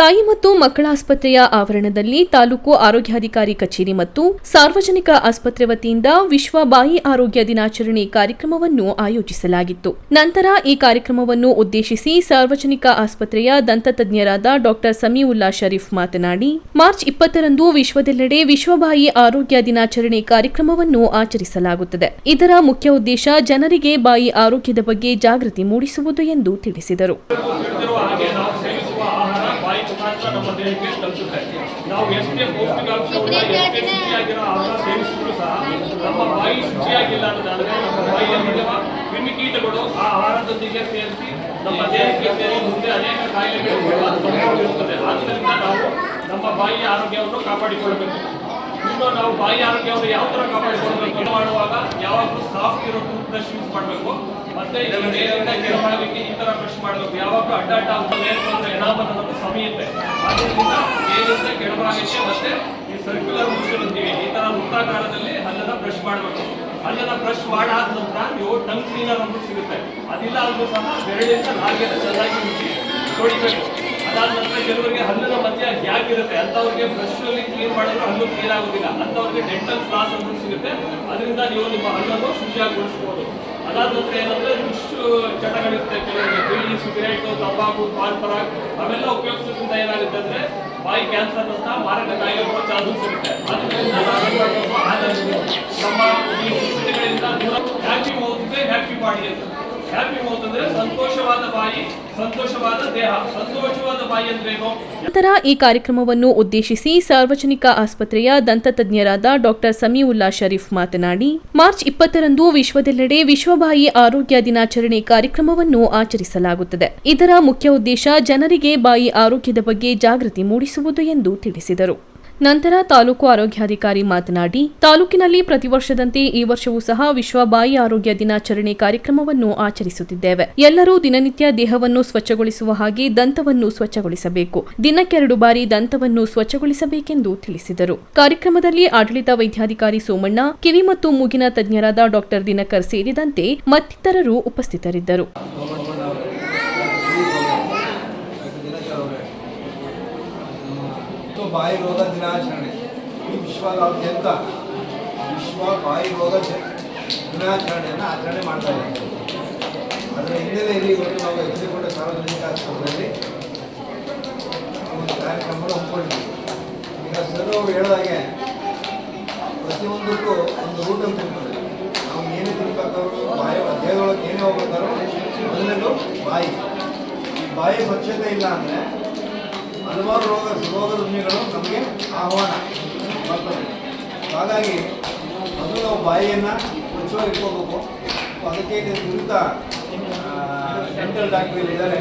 ತಾಯಿ ಮತ್ತು ಮಕ್ಕಳ ಆಸ್ಪತ್ರೆಯ ಆವರಣದಲ್ಲಿ ತಾಲೂಕು ಆರೋಗ್ಯಾಧಿಕಾರಿ ಕಚೇರಿ ಮತ್ತು ಸಾರ್ವಜನಿಕ ಆಸ್ಪತ್ರೆ ವತಿಯಿಂದ ವಿಶ್ವ ಬಾಯಿ ಆರೋಗ್ಯ ದಿನಾಚರಣೆ ಕಾರ್ಯಕ್ರಮವನ್ನು ಆಯೋಜಿಸಲಾಗಿತ್ತು. ನಂತರ ಈ ಕಾರ್ಯಕ್ರಮವನ್ನು ಉದ್ದೇಶಿಸಿ ಸಾರ್ವಜನಿಕ ಆಸ್ಪತ್ರೆಯ ದಂತತಜ್ಞರಾದ ಡಾಕ್ಟರ್ ಸಮೀವುಲ್ಲಾ ಶರೀಫ್ ಮಾತನಾಡಿ, ಮಾರ್ಚ್ ಇಪ್ಪತ್ತರಂದು ವಿಶ್ವದೆಲ್ಲೆಡೆ ವಿಶ್ವಬಾಯಿ ಆರೋಗ್ಯ ದಿನಾಚರಣೆ ಕಾರ್ಯಕ್ರಮವನ್ನು ಆಚರಿಸಲಾಗುತ್ತದೆ. ಇದರ ಮುಖ್ಯ ಉದ್ದೇಶ ಜನರಿಗೆ ಬಾಯಿ ಆರೋಗ್ಯದ ಬಗ್ಗೆ ಜಾಗೃತಿ ಮೂಡಿಸುವುದು ಎಂದು ತಿಳಿಸಿದರು. ಬಾಯಿ ನಮ್ಮ ದೇಹಕ್ಕೆ ತಲುಪುತ್ತೆ. ನಾವು ಎಷ್ಟೇ ಪೌಷ್ಟಿಕಾಂಶವನ್ನು ಎಷ್ಟೇ ಶುಚಿಯಾಗಿರೋ ಆಹಾರ ಸೇವಿಸಿದ್ರು ಸಹ ನಮ್ಮ ಬಾಯಿ ಶುಚಿಯಾಗಿಲ್ಲ ಅಂತಂದ್ರೆ ನಮ್ಮ ಬಾಯಿಯಲ್ಲಿರುವ ಕ್ರಿಮಿಕೀಟಗಳು ಆ ಆಹಾರದೊಂದಿಗೆ ಸೇರಿಸಿ ನಮ್ಮ ದೇಹಕ್ಕೆ ಸೇರಿ ಮುಂದೆ ಅನೇಕ ಕಾಯಿಲೆಗಳು ಬರುವ ಸಂಭವವಿರುತ್ತದೆ ಆದ್ದರಿಂದ ನಾವು ನಮ್ಮ ಬಾಯಿಯ ಆರೋಗ್ಯವನ್ನು ಕಾಪಾಡಿಕೊಳ್ಳಬೇಕು. ಇನ್ನು ನಾವು ಬಾಯಿ ಆರೋಗ್ಯವನ್ನು ಯಾವ ತರ ಕಾಪಾಡಿಕೊಳ್ಬೇಕು ಇದು ಮಾಡುವಾಗ ಯಾವಾಗಲೂ ಸಾಫ್ಟ್ ಇರೋ ಟೂತ್ ಬ್ರಷ್ ಯೂಸ್ ಮಾಡಬೇಕು. ಮತ್ತೆ ಈ ಮೇಲಿಂದ ಮಾಡಬೇಕು ಈ ತರ ಬ್ರಷ್ ಮಾಡಬೇಕು. ಯಾವಾಗಲೂ ಅಡ್ಡಾಟ ಅಂತ ಮೇಲ್ಕೊಂಡ್ರೆ ಎನಾಮಲ್ ಅನ್ನೋದು ಸಮಯುತ್ತೆ ಆದ್ದರಿಂದ ಮೇಲಿಂದ ಕೆಳಭಾಗಕ್ಕೆ ಮತ್ತೆ ಈ ಸರ್ಕ್ಯುಲರ್ ಮೋಷನ್ ಅಂತೀವಿ. ಈ ಥರ ವೃತ್ತಾಕಾರದಲ್ಲಿ ಹಲ್ಲನ್ನ ಬ್ರಷ್ ಮಾಡಬೇಕು. ಹಲ್ಲನ್ನ ಬ್ರಷ್ ಮಾಡಾದ ನಂತರ ನೀವು ಟಂಗ್ ಕ್ಲೀನರ್ ಅಂತ ಸಿಗುತ್ತೆ. ಅದಿಲ್ಲ ಅಂದ್ರೂ ಸಹ ಬೆರಳಿಂದ ನಾಲ್ಗೆಲ್ಲ ಚೆನ್ನಾಗಿ ತೊಳಿಬೇಕು. ಅದಾದ ಕೆಲವರಿಗೆ ಹಲ್ಲಿನ ಮಧ್ಯ ಗ್ಯಾಪ್ ಇರುತ್ತೆ. ಅಂತವ್ರಿಗೆ ಬ್ರಷ್ ಅಲ್ಲಿ ಕ್ಲೀನ್ ಮಾಡಿದ್ರೆ ಹಲ್ಲು ಕ್ಲೀನ್ ಆಗೋದಿಲ್ಲ. ಅಂತವ್ರಿಗೆ ಡೆಂಟಲ್ ಫ್ಲಾಸ್ ಅಂತ ಸಿಗುತ್ತೆ. ಅದರಿಂದ ನೀವು ನಿಮ್ಮ ಹಲ್ಲನ್ನು ಶುಚಿಯಾಗಿಗೊಳಿಸಬಹುದು ಅದಾದ ನಂತರ ಏನಂದ್ರೆ ದುಷ್ಟು ಚಟಗಳಿರುತ್ತೆ. ಕೆಲವರಿಗೆ ಬೀಡಿ, ಸಿಗರೇಟು, ತಂಬಾಕು ಪಾನ್ ಪರಾಗ್ ಅವೆಲ್ಲ ಉಪಯೋಗಿಸೋದ್ರಿಂದ ಏನಾಗುತ್ತೆ ಅಂದ್ರೆ ಬಾಯಿ ಕ್ಯಾನ್ಸರ್ ಅಂತ ಮಾರಕ ಕಾಯಿಲೆ ಬರೋ ಚಾನ್ಸಸ್ ಇರುತ್ತೆ. ಅದರಿಂದ ಆದಷ್ಟು ನಮ್ಮ ಈ ದೂರ ಹ್ಯಾಪಿ ಹೋಗುತ್ತೆ ಹ್ಯಾಪಿ ಬಾಡಿ ಅಂತ. ನಂತರ ಈ ಕಾರ್ಯಕ್ರಮವನ್ನು ಉದ್ದೇಶಿಸಿ ಸಾರ್ವಜನಿಕ ಆಸ್ಪತ್ರೆಯ ದಂತತಜ್ಞರಾದ ಡಾಕ್ಟರ್ ಸಮೀವುಲ್ಲಾ ಶರೀಫ್ ಮಾತನಾಡಿ, ಮಾರ್ಚ್ ಇಪ್ಪತ್ತರಂದು ವಿಶ್ವದೆಲ್ಲೆಡೆ ವಿಶ್ವಬಾಯಿ ಆರೋಗ್ಯ ದಿನಾಚರಣೆ ಕಾರ್ಯಕ್ರಮವನ್ನು ಆಚರಿಸಲಾಗುತ್ತದೆ. ಇದರ ಮುಖ್ಯ ಉದ್ದೇಶ ಜನರಿಗೆ ಬಾಯಿ ಆರೋಗ್ಯದ ಬಗ್ಗೆ ಜಾಗೃತಿ ಮೂಡಿಸುವುದು ಎಂದು ತಿಳಿಸಿದರು. ನಂತರ ತಾಲೂಕು ಆರೋಗ್ಯಾಧಿಕಾರಿ ಮಾತನಾಡಿ, ತಾಲೂಕಿನಲ್ಲಿ ಪ್ರತಿ ವರ್ಷದಂತೆ ಈ ವರ್ಷವೂ ಸಹ ವಿಶ್ವ ಬಾಯಿ ಆರೋಗ್ಯ ದಿನಾಚರಣೆ ಕಾರ್ಯಕ್ರಮವನ್ನು ಆಚರಿಸುತ್ತಿದ್ದೇವೆ. ಎಲ್ಲರೂ ದಿನನಿತ್ಯ ದೇಹವನ್ನು ಸ್ವಚ್ಛಗೊಳಿಸುವ ಹಾಗೆ ದಂತವನ್ನು ಸ್ವಚ್ಛಗೊಳಿಸಬೇಕು. ದಿನಕ್ಕೆರಡು ಬಾರಿ ದಂತವನ್ನು ಸ್ವಚ್ಛಗೊಳಿಸಬೇಕೆಂದು ತಿಳಿಸಿದರು. ಕಾರ್ಯಕ್ರಮದಲ್ಲಿ ಆಡಳಿತ ವೈದ್ಯಾಧಿಕಾರಿ ಸೋಮಣ್ಣ, ಕಿವಿ ಮತ್ತು ಮೂಗಿನ ತಜ್ಞರಾದ ಡಾಕ್ಟರ್ ದಿನಕರ್ ಸೇರಿದಂತೆ ಮತ್ತಿತರರು ಉಪಸ್ಥಿತರಿದ್ದರು. ವಿಶ್ವ ಬಾಯಿ ರೋಗ ದಿನಾಚರಣೆ. ಈ ವಿಶ್ವದಾದ್ಯಂತ ವಿಶ್ವ ಬಾಯಿ ರೋಗ ದಿನಾಚರಣೆಯನ್ನು ಆಚರಣೆ ಮಾಡ್ತಾ ಇದ್ದಾರೆ. ಅದರ ಹಿನ್ನೆಲೆಯಲ್ಲಿ ಇವತ್ತು ನಾವು ಎಚ್ಚರಿಕೊಂಡ ಸಾರ್ವಜನಿಕ ಆಸ್ಪತ್ರೆಯಲ್ಲಿ ಒಂದು ಕಾರ್ಯಕ್ರಮವನ್ನು ಹಮ್ಮಿಕೊಂಡಿದ್ದೀವಿ. ಈಗ ಸರ್ ಅವರು ಹೇಳಿದಾಗೆ ಪ್ರತಿಯೊಂದಕ್ಕೂ ಒಂದು ರೂಟ್ ಅಂತ ಇರ್ತದೆ. ನಾವು ಏನೇ ತಿನ್ಬೇಕಾದ್ರೂ ಬಾಯಿ ದೇಹದೊಳಗೆ ಏನೇ ಹೋಗ್ಬೇಕಾದ್ರೂ ಮೊದಲನೇದು ಬಾಯಿ. ಈ ಬಾಯಿ ಸ್ವಚ್ಛತೆ ಇಲ್ಲ ಅಂದರೆ ಹಲವಾರು ರೋಗ ರೋಗ ರುಜಿನಗಳು ನಮಗೆ ಆಹ್ವಾನ ಬರ್ತದೆ. ಹಾಗಾಗಿ ಮೊದಲು ನಾವು ಬಾಯಿಯನ್ನು ಸ್ವಚ್ಛವಾಗಿ ಇಟ್ಕೋಬೇಕು. ಅದಕ್ಕೆ ವಿರುದ್ಧ ಡೆಂಟಲ್ ಡಾಕ್ಟರ್ ಇದ್ದಾರೆ.